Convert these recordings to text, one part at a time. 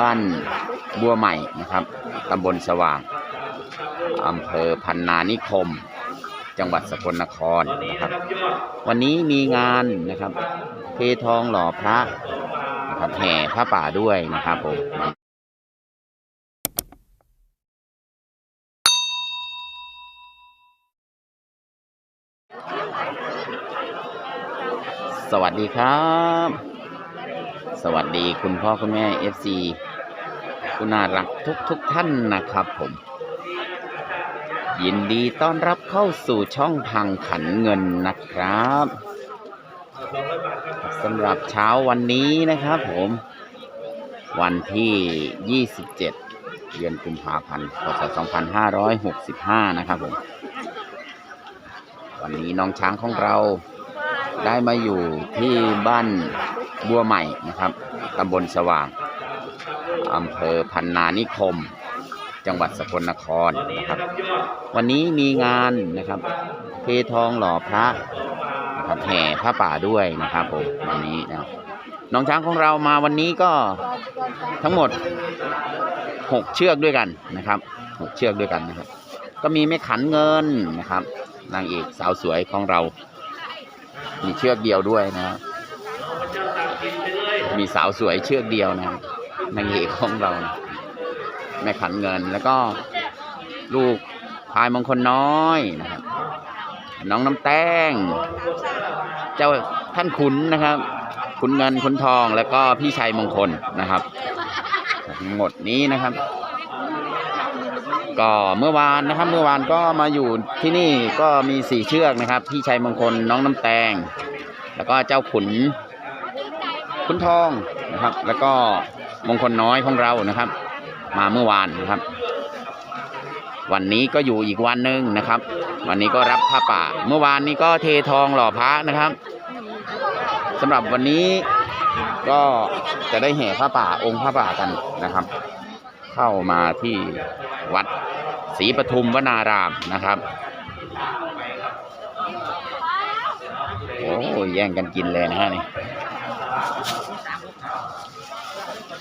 บ้านบัวใหม่นะครับตำบลสว่างอำเภอพันนานิคม จังหวัดสกลนครนะครับ วันนี้มีงานนะครับเททองหล่อพระนะครับแห่พระป่าด้วยนะครับผมสวัสดีครับ สวัสดีคุณพ่อคุณแม่ FC คุณน่ารักทุกทุกท่านนะครับผม ยินดีต้อนรับเข้าสู่ช่องทางขันเงินนะครับสำหรับเช้าวันนี้นะครับผม วันที่ 27 เดือนกุมภาพันธ์พศ2565 นะครับผม วันนี้น้องช้างของเราได้มาอยู่ที่บ้าน บัวใหม่นะครับตำบลสว่างอำเภอพันนานิคม จังหวัดสกลนครนะครับ วันนี้มีงานนะครับเททองหล่อพระนะครับแห่พระป่าด้วยนะครับผมวันนี้นะน้องช้างของเรามาวันนี้ก็ทั้งหมดหกเชือกด้วยกันนะครับหเชือกด้วยกันนะครับ ก็มีแม่ขันเงินนะครับ นางเอกสาวสวยของเรา มีเชือกเดียวด้วยนะครับ มีสาวสวยเชือกเดียวนะครับนางเอกของเรานะแม่ขันเงินแล้วก็ลูกพายมงคลน้อยนะครับน้องน้ำแต้ง เจ้าท่านขุนนะครับ ขุนเงินขุนทองแล้วก็พี่ชัยมงคลนะครับหมดนี้นะครับ ก็เมื่อวานนะครับ เมื่อวานก็มาอยู่ที่นี่ก็มีสี่เชือกนะครับ พี่ชัยมงคลน้องน้ำแตง แล้วก็เจ้าขุน ขุนทองนะครับ แล้วก็มงคลน้อยของเรานะครับ มาเมื่อวานนะครับ วันนี้ก็อยู่อีกวันหนึ่งนะครับ วันนี้ก็รับผ้าป่า เมื่อวานนี้ก็เททองหล่อพระนะครับสำหรับวันนี้ก็จะได้แห่ผ้าป่าองค์ผ้าป่ากันนะครับ เข้ามาที่วัดศรีปทุมวนารามนะครับโอ้ยแย่งกันกินเลยนะฮะนี่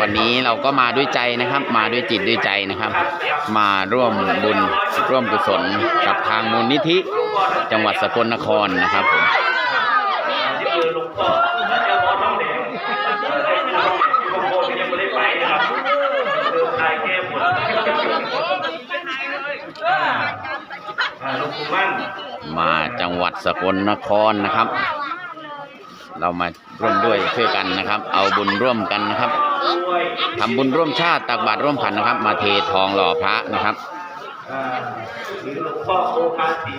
วันนี้เราก็มาด้วยใจนะครับ มาด้วยจิตด้วยใจนะครับ มาร่วมบุญร่วมกุศลกับทางมูลนิธิ จังหวัดสกลนครนะครับผม จังหวัดสกลนครนะครับ เรามาร่วมด้วยช่วยกันนะครับ เอาบุญร่วมกันนะครับทำบุญร่วมชาติตักบาตรร่วมขันนะครับ มาเททองหล่อพระนะครับ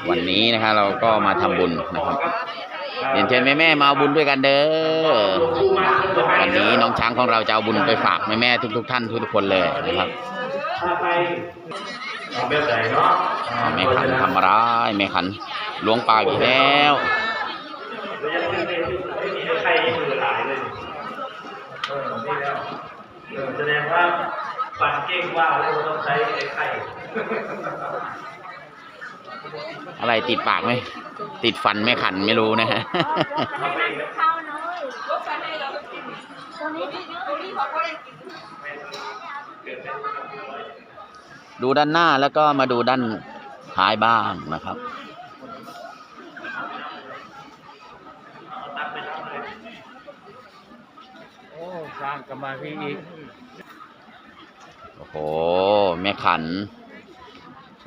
วันนี้นะครับเราก็มาทำบุญนะครับเรียนเชิญแม่แม่ๆมาเอาบุญด้วยกันเด้อวันนี้น้องช้างของเราจะเอาบุญไปฝากแม่แม่ๆทุกๆท่านทุกๆคนเลยนะครับแบบไหนเนาะอ่าแม่ขันทำอะไรแม่ขัน หลวงปลาอีกแล้วใครมือหลายเลยเออนี่แล้วแสดงว่าปั่นเก่งว่าแล้วต้องใช้ไอ้ไข่อะไรติดปากไหมติดฟันแม่ขันไม่รู้นะฮะดูด้านหน้าแล้วก็มาดูด้านท้ายบ้างนะครับางกรรมาพี่อีก โอ้โห แม่ขัน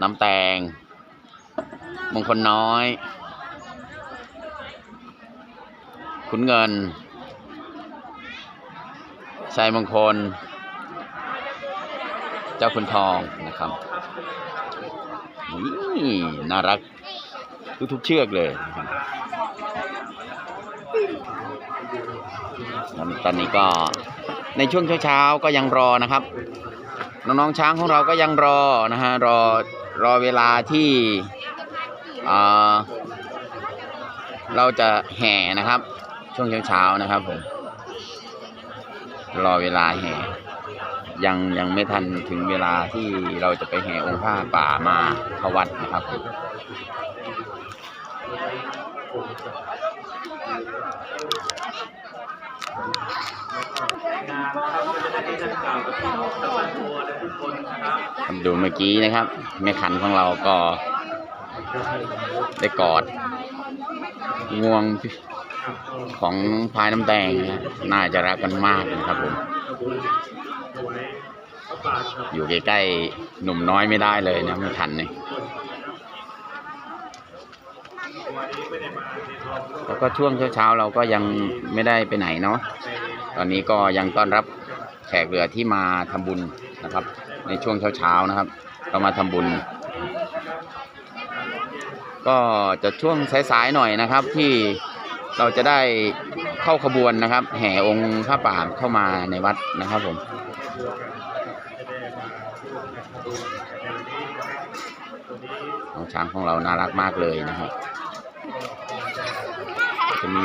น้ำแตง มงคลน้อย ขุนเงินชัยมงคล เจ้าคุณทองนะครับนี่น่ารักทุกๆเชือกเลยตอนนี้ก็ ในช่วงเช้าๆก็ยังรอนะครับ น้องๆช้างของเราก็ยังรอนะฮะรอรอเวลาที่เราจะแห่นะครับ ช่วงเช้าๆนะครับผมรอเวลาแห่ยังยังไม่ทันถึงเวลาที่เราจะไปแห่องค์ผ้าป่ามาเขวัดนะครับ ดูเมื่อกี้นะครับแม่ขันของเราก็ ได้กอดงวงของพายน้ำแดงนะน่าจะรักกันมากนะครับผมอยู่ใกล้ๆหนุ่มน้อยไม่ได้เลยนะแม่ขันเนี่ย แล้วก็ช่วงเช้าๆเราก็ยังไม่ได้ไปไหนเนาะตอนนี้ก็ยังต้อนรับแขกเรือที่มาทำบุญนะครับ ในช่วงเช้าๆนะครับก็มาทำบุญ ก็จะช่วงสายๆหน่อยนะครับที่เราจะได้เข้าขบวนนะครับ แห่องค์พระป่าเข้ามาในวัดนะครับผมน้องช้างของเราน่ารักมากเลยนะครับ จะมี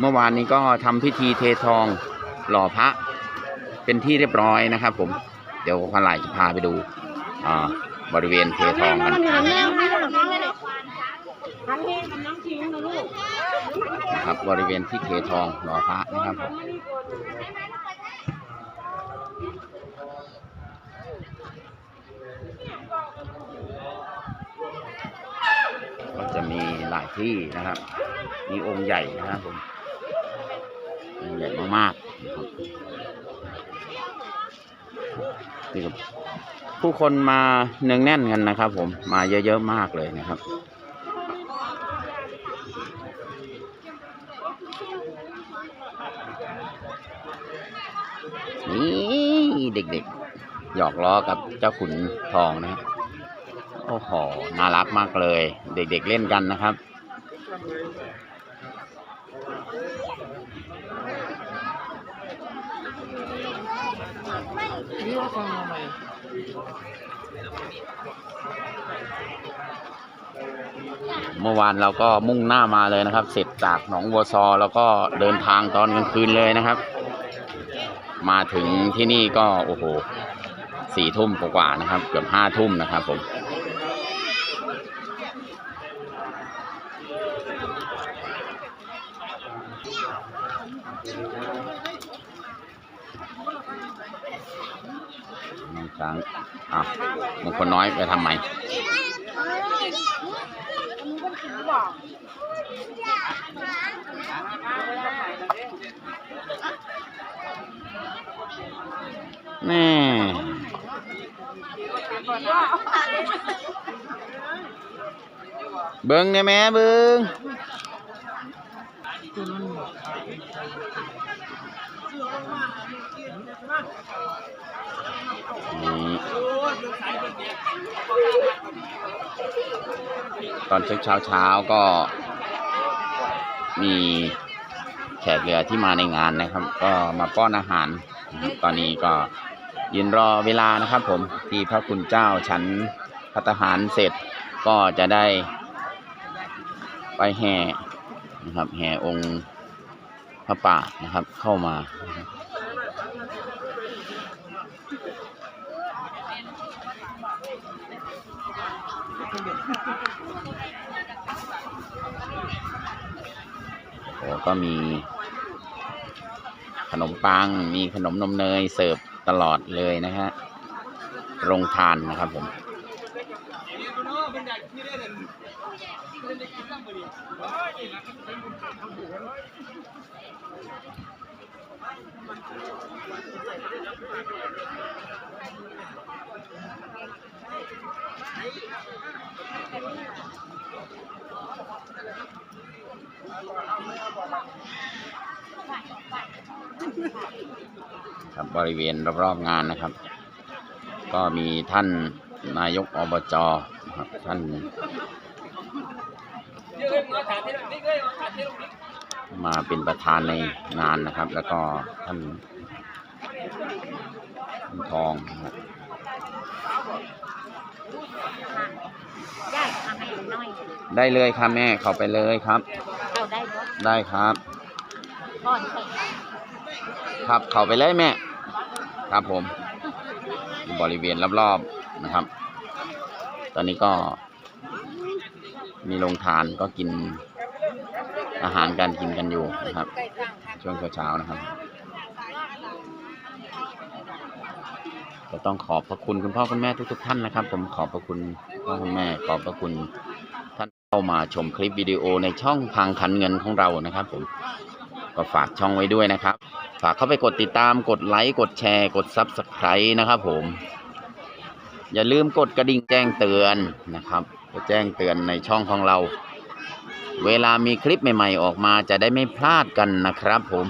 เมื่อวานนี้ก็ทำพิธีเททองหล่อพระ เป็นที่เรียบร้อยนะครับ ผม เดี๋ยวพันหลายจะพาไปดูอ่าบริเวณเททองกันนะครับบริเวณที่เททองหล่อพระนะครับผมก็จะมีหลายที่นะครับีองค์ใหญ่นะครับผมองค์ใหญ่มากๆนะครับนี่ครับผู้คนมาเนืองแน่นกันนะครับ ผมมาเยอะๆมากเลยนะครับนี่เด็กๆ หยอกล้อกับเจ้าขุนทองนะโอ้โห น่ารักมากเลย เด็กๆเล่นกันนะครับ นี่ว่าฟังทำไมเมื่อวานเราก็มุ่งหน้ามาเลยนะครับ เสร็จจากหนองวัวซอแล้วก็เดินทางตอนกลางคืนเลยนะครับ มาถึงที่นี่ก็โอ้โหสี่ทุ่มกว่านะครับ เกือบห้าทุ่มนะครับผม น้องช้าง อ้าวมงคลน้อยไปทำไมแน่เบิ้งเนี่ยแม่เบิ้ง ตอนเช้าเช้าเช้าก็ มีแขกเรือที่มาในงานนะครับ ก็มาป้อนอาหาร ตอนนี้ก็ยืนรอเวลานะครับผมที่พระคุณเจ้าฉันพัตหารเสร็จก็จะได้ไปแห่นะครับแห่องค์ พระป่านะครับเข้ามาโอ้ก็มี ขนมปัง มีขนมนมเนยเสิร์ฟตลอดเลยนะฮะโรงทานนะครับผม ครับบริเวณรอบๆงานนะครับ ก็มีท่านนายกอบจนะครับท่าน มาเป็นประธานในงานนะครับ แล้วก็ท่านท่านทองนะครับได้ทำให้หน่อยได้เลยครับแม่เข้าไปเลยครับ เอาได้ครับก่อนใส่ครับเข้าไปเลยแม่ ครับผม บริเวณรอบๆนะครับ ตอนนี้ก็มีโรงทานก็กิน อาหารการกินกันอยู่นะครับ ช่วงเช้าๆนะครับก็ต้องขอบพระคุณคุณพ่อคุณแม่ทุกๆท่านนะครับ ผมขอบพระคุณพ่อคุณแม่ขอบพระคุณท่านเข้ามาชมคลิปวิดีโอในช่องทางขันเงินของเรานะครับ ผมก็ฝากช่องไว้ด้วยนะครับ ฝากเข้าไปกดติดตามกดไลค์กดแชร์ กด Subscribe นะครับ ผม อย่าลืมกดกระดิ่งแจ้งเตือนนะครับจะแจ้งเตือนในช่องของเรา เวลามีคลิปใหม่ ๆ ออกมาจะได้ไม่พลาดกันนะครับผม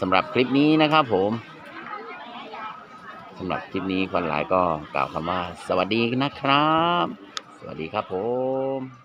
สำหรับคลิปนี้นะครับผมสำหรับคลิปนี้คนหลายก็กล่าวคำว่า สวัสดีนะครับ สวัสดีครับผม